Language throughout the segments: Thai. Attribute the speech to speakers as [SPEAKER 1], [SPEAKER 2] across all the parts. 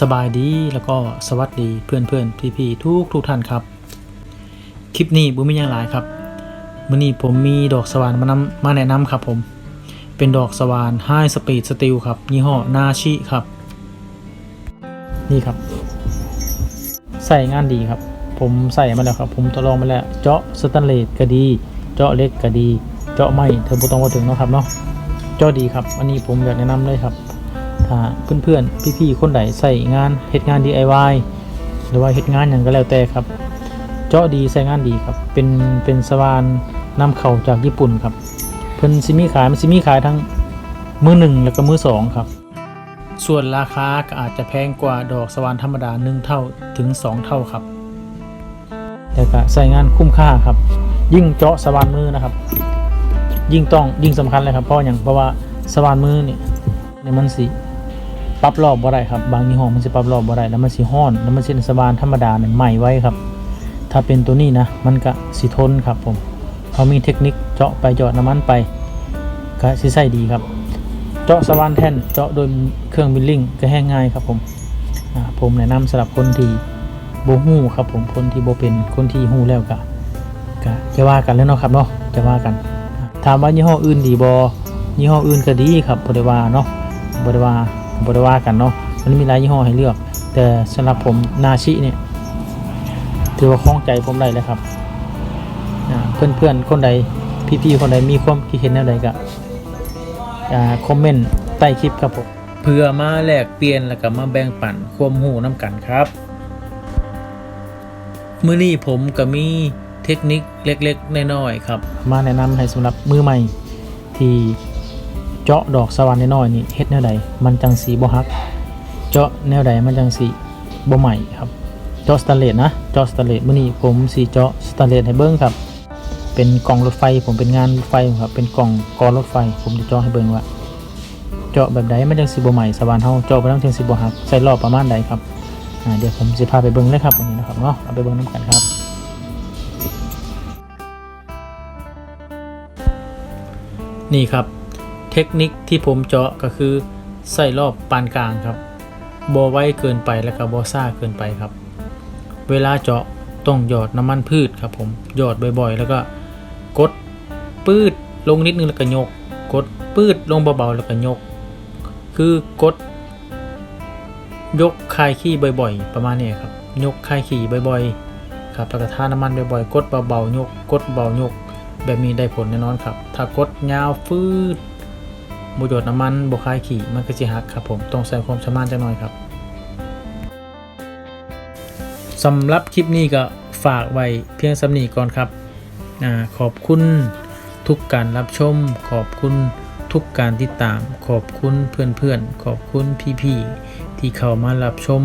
[SPEAKER 1] สบายดีแล้วก็สวัสดีเพื่อนเพื่อนพี่พี่ๆทุกทุกท่านครับ คลิปนี้บุมีอย่างหลายครับมื่อนี้ผมมีดอกสว่านมานำมาแนะนำครับผม เป็นดอกสว่าน High Speed Steel ครับยี่ห้อนาชิครับ นี่ครับ ใส่งานดีครับ ผมใส่มาแล้วครับ ผมทดลองมาแล้ว เจาะสแตนเลสก็ดี เจาะเล็กก็ดี เจาะไม้เธอบ่ต้องมาถึงเนาะครับเนาะ เจาะดีครับ อันนี้ผมอยากแนะนำเลยครับ ถ้าเพื่อนๆพี่ๆคนใดใส่งานเฮ็ดงาน DIY หรือว่าเฮ็ดงานอย่างก็แล้วแต่ครับ เจาะดีใส่งานดีครับ เป็นเป็นสวานนำเข้าจากญี่ปุ่นครับ เพิ่นสิมีขายมันสิมีขายทั้งมือหนึ่งแล้วก็มือสองครับ ส่วนราคาก็อาจจะแพงกว่าดอกสวานธรรมดา1เท่าถึง 2 เท่าครับ แต่ก็ใส่งานคุ้มค่าครับ ยิ่งเจาะสวานมือนะครับ ยิ่งต้องยิ่งสำคัญเลยครับเพราะอย่างเพราะว่าสวานมือเนี่ยเนี่ยมันสิ ปรับรอบบ่ได้ครับ บางยี่ห้อมันสิปรับรอบบ่ได้แล้วมันสิห้อนแล้วมันสิสว่านธรรมดาเนี่ยใหม่ไว้ครับ ถ้าเป็นตัวนี้นะ มันก็สิทนครับผมเขามีเทคนิคเจาะไปเจาะน้ำมันไปก็สิใส่ดีครับ เจาะสว่านแท่นเจาะโดยเครื่องบิลลิ่งก็แห้งง่ายครับผมผมแนะนำสำหรับคนที่โบหูครับผมคนที่โบเป็นคนที่หูแล้วก็ก็จะว่ากันแล้วเนาะครับเนาะจะว่ากัน ถามว่ายี่ห้ออื่นดีบอยี่ห้ออื่นก็ดีครับบริวาเนาะบริวา บริวากันเนาะมันมีหลายยี่ห้อให้เลือก แต่สำหรับผมนาชิเนี่ยถือว่าคล้องใจผมได้แล้วครับอ่าเพื่อนๆคนใดพี่ๆคนใดมีความคิดเห็นอะไรก็อ่าคอมเมนต์ใต้คลิปครับผมเพื่อมาแลกเปลี่ยนแล้วก็มาแบ่งปันความหูน้ำกันครับมื้อนี้ผมก็มีเทคนิคเล็กๆน้อยๆครับ มาแนะนำให้สำหรับมือใหม่ที่ เจาะดอกสว่านน้อยนี่เฮ็ดแนวใดมันจังสีบ่ฮัก เจาะแนวใดมันจังสีบ่ใหม่ครับเจาะสแตนเลสนะเจาะสแตนเลสมื้อนี้ผมสิเจาะสแตนเลสให้เบิ่งครับ เป็นกล่องรถไฟผมเป็นงานรถไฟครับเป็นกล่องกอรถไฟ ผมจะเจาะให้เบิ่งว่าเจาะแบบใดมันจังสิบ่ใหม่สว่านเฮาเจาะไปแล้วจังสิบ่ฮักใส่รอบประมาณใดครับอ่าเดี๋ยวผมสิพาไปเบิ่งเลยครับอันนี้นะครับเนาะเอาไปเบิ่งนํกันครับนี่ครับ เทคนิคที่ผมเจาะก็คือใส่รอบปานกลางครับบอไว้เกินไปแล้วก็บอซ่าเกินไปครับ เวลาเจาะต้องหยอดน้ำมันพืชครับผมหยอดบ่อยๆ แล้วก็กดปืดลงนิดนึงแล้วก็ยก กดปืดลงเบาๆแล้วก็ยก คือกด ยกคายขี้บ่อย ๆ ประมาณนี้ครับ ยกคายขี้บ่อยๆ ครับแล้วก็ทาน้ำมันบ่อยๆ กดเบาๆยก กดเบายก แบบนี้ได้ผลแน่นอนครับ ถ้ากดยาวฟืด บุหยดน้ำมันบคายขี่มันก็จะหักครับผมต้องใส่ความชำนาญจังหน่อยครับสำหรับคลิปนี้ก็ฝากไว้เพียงสำนีก่อนครับอขอบคุณทุกการรับชม ขอบคุณทุกการติดตาม ขอบคุณเพื่อนๆ ขอบคุณพี่ๆ ที่เข้ามารับชม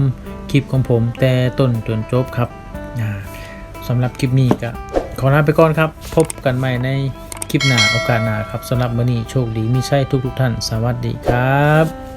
[SPEAKER 1] คลิปของผมแต่ต้นจนจบครับสำหรับคลิปนี้ก็ขอลาไปก่อนครับ พบกันใหม่ใน คลิปหน้าโอกาสหน้าครับสำหรับวันนี้โชคดีมีใช่ทุกทุกท่าน สวัสดีครับ